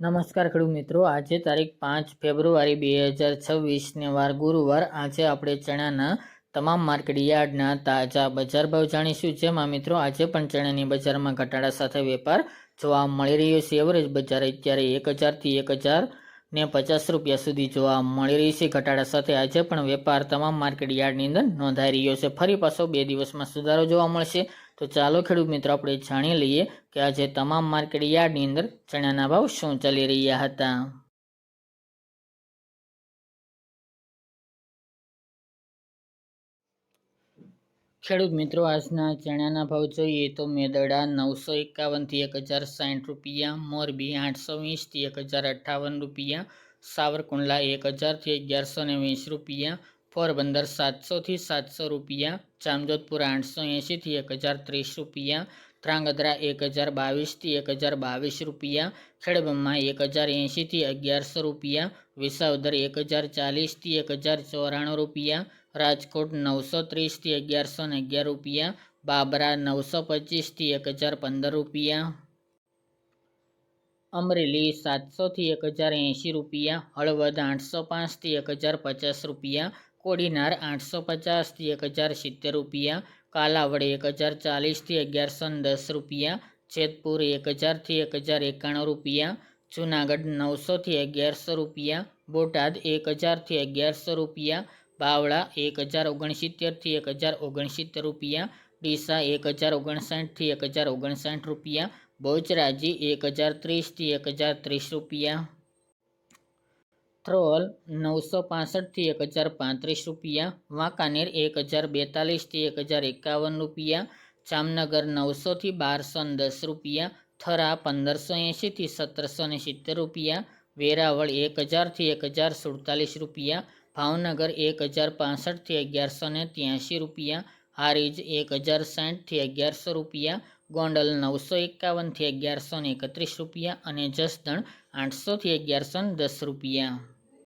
નમસ્કાર ખેડૂત મિત્રો. આજે તારીખ પાંચ ફેબ્રુઆરી બે હજાર છવ્વીસને વાર ગુરુવાર. આજે આપણે ચણાના તમામ માર્કેટ યાર્ડના તાજા બજાર ભાવ જાણીશું. જેમાં મિત્રો આજે પણ ચણાની બજારમાં ઘટાડા સાથે વેપાર જોવા મળી રહ્યો છે. એવરેજ બજાર અત્યારે એક હજારથી એક હજાર ને પચાસ રૂપિયા સુધી જોવા મળી રહી છે. ઘટાડા સાથે આજે પણ વેપાર તમામ માર્કેટ યાર્ડની અંદર નોંધાઈ રહ્યો છે. ફરી પાછો બે દિવસમાં સુધારો જોવા મળશે. તો ચાલો ખેડૂત મિત્રો, આપણે જાણી લઈએ કે આજે તમામ માર્કેટ યાર્ડની અંદર ચણાના ભાવ શું ચાલી રહ્યા હતા. ખેડૂત મિત્રો, આજના ચણાના ભાવ જોઈએ તો મેદડા નવસો એકાવનથી એક હજાર સાઠ રૂપિયા, મોરબી આઠસો વીસથી એક હજાર અઠ્ઠાવન રૂપિયા, સાવરકુંડલા એક હજારથી અગિયારસો ને વીસ રૂપિયા પોરબંદર સાતસોથી સાતસો રૂપિયા, જામજોધપુર આઠસો એંશીથી એક હજાર ત્રીસ રૂપિયા, ધ્રાંગધ્રા એક હજાર બાવીસથી એક હજાર બાવીસ રૂપિયા ખેડબ્રહ્મા એક હજાર એંશીથી અગિયારસો રૂપિયા, વિસાવદર એક હજાર ચાલીસથી એક હજાર ચોરાણું રૂપિયા, રાજકોટ નવસો ત્રીસથી અગિયારસો ને અગિયાર રૂપિયા, બાબરા નવસો પચીસથી એક હજાર પંદર રૂપિયા. અમરેલી સાતસોથી એક હજાર એંશી રૂપિયા, હળવદ આઠસો પાંચથી એક હજાર પચાસ રૂપિયા કોડીનાર આઠસો પચાસથી એક હજાર સિત્તેર રૂપિયા, કાલાવડ એક હજાર ચાલીસથી અગિયારસો દસ રૂપિયા, જેતપુર એક હજારથી એક હજાર એકાણું રૂપિયા, જૂનાગઢ નવસોથી અગિયારસો રૂપિયા, બોટાદ એક હજારથી અગિયારસો રૂપિયા, બાવળા એક હજાર ઓગણસિત્તેરથી એક હજાર ઓગણસિત્તેર રૂપિયા, ડીસા એક હજાર ઓગણસાઠથી એક હજાર ઓગણસાઠ રૂપિયા બહુચરાજી એક હજાર ત્રીસથી એક હજાર ત્રીસ રૂપિયા. થ્રોલ નવસો પાસઠથી એક હજાર પાંત્રીસ રૂપિયા, વાંકાનેર એક હજાર બેતાલીસથી એક હજાર એકાવન રૂપિયા, જામનગર નવસોથી બારસો ને દસ રૂપિયા, થરા પંદરસો એંશીથી સત્તરસો ને સિત્તેર રૂપિયા, વેરાવળ એક હજારથી એક હજાર સુડતાલીસ રૂપિયા, ભાવનગર એક હજાર પાસઠથી અગિયારસો ને ત્યાંશી રૂપિયા, હારીજ એક હજાર સાઠથી અગિયારસો રૂપિયા, ગોંડલ નવસો એકાવનથી અગિયારસો એકત્રીસ રૂપિયા અને જસદણ આઠસોથી અગિયારસો ને દસ રૂપિયા.